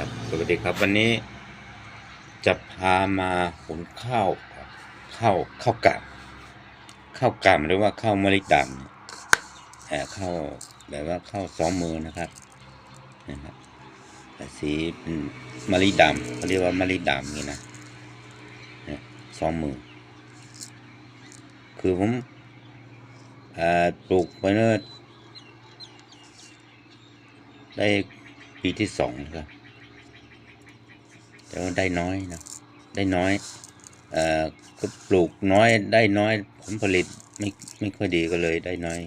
ครับสวัสดีครับวันนี้จะพามาหุงข้าวข้าวข้าวกล่ำข้าวกล่ำหรือว่าข้าวมะลิดำเนี่ยเอ่อข้าวแบบว่าข้าวสองมือนะครับนะครับแต่สีเป็นมะลิดำเขาเรียกว่ามะลิดำนี่นะสองมือ คือผมปลูกไว้เมื่อได้ปีที่สองนะครับ แต่ว่าได้น้อยนะได้น้อยเอ่อก็ปลูกน้อยได้น้อย ผลผลิตไม่ไม่ค่อยดีก็เลยได้น้อย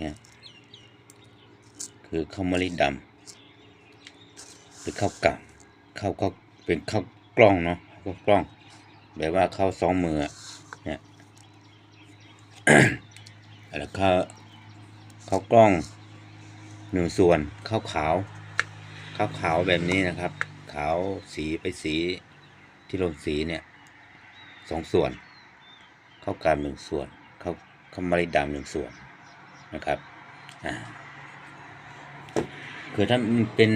เนี่ยคือข้าวมะลิดำหรือข้าวกล่ำข้าวก็เป็นข้าวกล้องเนาะข้าวกล้องแบบว่าข้าวสองมือเนี่ยแล้วข้าวข้าวกล้องหนึ่งส่วนข้าวขาวข้าวขาวแบบนี้นะครับ ขาวสีไปสีที่ลงสีเนี่ยสองส่วน เข้ากามหนึ่งส่วน เข้าวข้ามะลิดำหนึ่งส่วนนะครับอ่าคือถ้ามันเป็น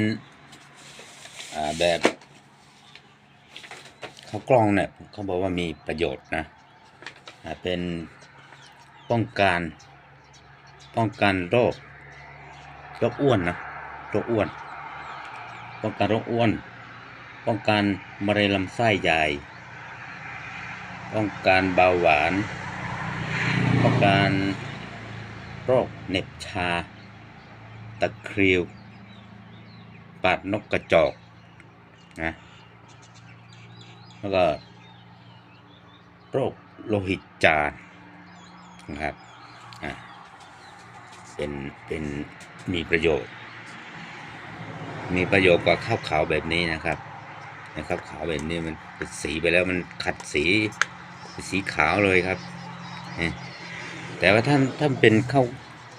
อ่าแบบข้าวกล้องเนี่ยเขาบอกว่ามีประโยชน์นะอ่าเป็นป้องกันป้องกันโรคโรคอ้วนนะโรคอ้วน ป้องกันโรคอ้วน ป้องกันมะเร็งลำไส้ใหญ่ ป้องกันเบาหวาน ป้องกันโรคเหน็บชา ตะคริว ปาดนกกระจอกนะแล้วก็ โรคโลหิตจางนะครับอ่าเป็นเป็นมีประโยชน์ มีประโยชน์กว่าข้าวขาวแบบนี้นะครับ ในข้าวขาวแบบนี้มันเป็นสีไปแล้วมันขัดสีสีขาวเลยครับ แต่ว่าถ้าถ้าเป็นข้าว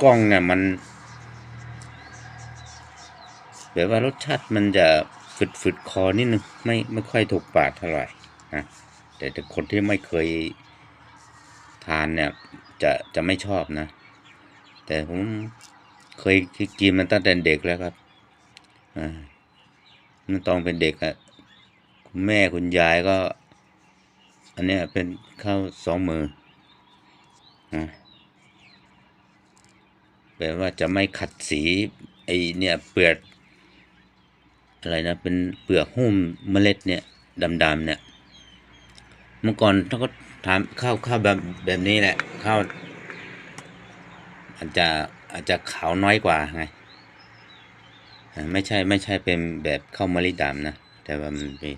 กล้องเนี่ยมันแบบว่ารสชาติมันจะฝืดฝืดคอนิดนึงไม่ไม่ค่อยถูกปากเท่าไหร่นะแต่แต่คนที่ไม่เคยทานเนี่ยจะจะไม่ชอบนะ แต่ผมเคยกินมันตั้งแต่เด็กแล้วครับอ่ามันตอนเป็นเด็กอะ แม่คุณยายก็ อันนี้เป็นข้าวสองมืออ่าแบบว่าจะไม่ขัดสีไอเนี่ยเปลือกอะไรนะ เป็นเปลือกหุ้มเมล็ดเนี่ยดำๆเนี่ยเมื่อก่อนเขาก็ทำข้าวข้าวแบบแบบนี้แหละข้าวอาจจะอาจจะขาวน้อยกว่าไงไม่ใช่ไม่ใช่เป็นแบบข้าวมะลิดำนะ แต่ว่ามันเป็น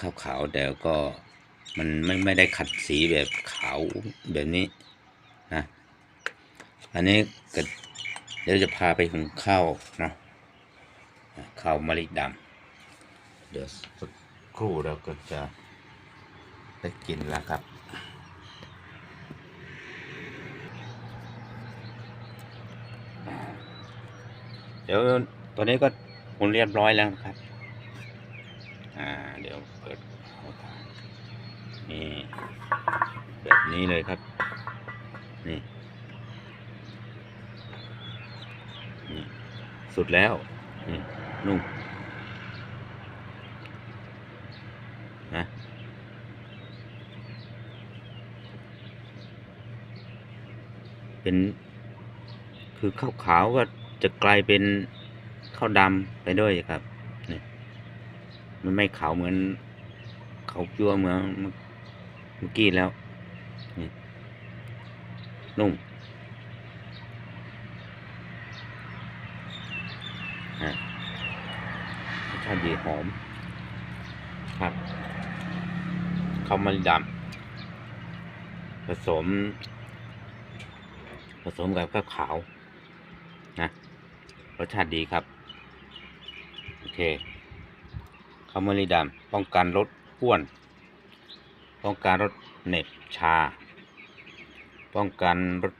ข้าวขาวแต่ก็มันไม่ไม่ได้ขัดสีแบบขาวแบบนี้นะ อันนี้ก็เดี๋ยวจะพาไปหุงข้าวเนาะข้าวมะลิดำเดี๋ยวสักครู่เราก็จะได้กินแล้วครับเดี๋ยวตัวนี้ก็หุงเรียบร้อยแล้วครับ อ่า เดี๋ยวเปิดเอาถ่านนี่แบบนี้เลยครับ นี่ นี่ สุดแล้ว นี่ นุ่มนะเป็น คือข้าวขาวก็จะกลายเป็นข้าวดำไปด้วยครับ มันไม่ขาวเหมือนเขาจั่วเหมือนเมื่อกี้แล้วนี่นุ่มฮะรสชาติดีหอม ครับข้าวมันดำผสม ผสมกับข้าวขาวนะรสชาติดีครับ โอเคาวมะลิดำป้องกันลดอ้วน ป้องกันลดเหน็บชา ป้องกันลด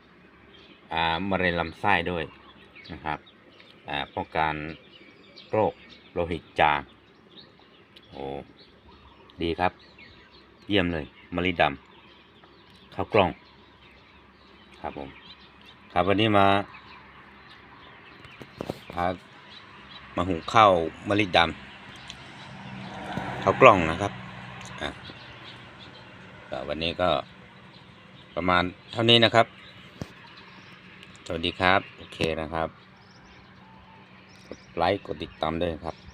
มะเร็งลำไส้ด้วยนะครับป้องกันโรคโลหิตจางโอ้ดีครับ เยี่ยมเลยมะลิดำข้าวกล้อง ครับผม ครับวันนี้มาพามาหุงข้าวมะลิดำ ข้ากล้องนะครับอะก็วันนี้ก็ประมาณเท่านี้นะครับ สวัสดีครับ โอเคนะครับ กดไลค์ กดติดตามด้วยครับ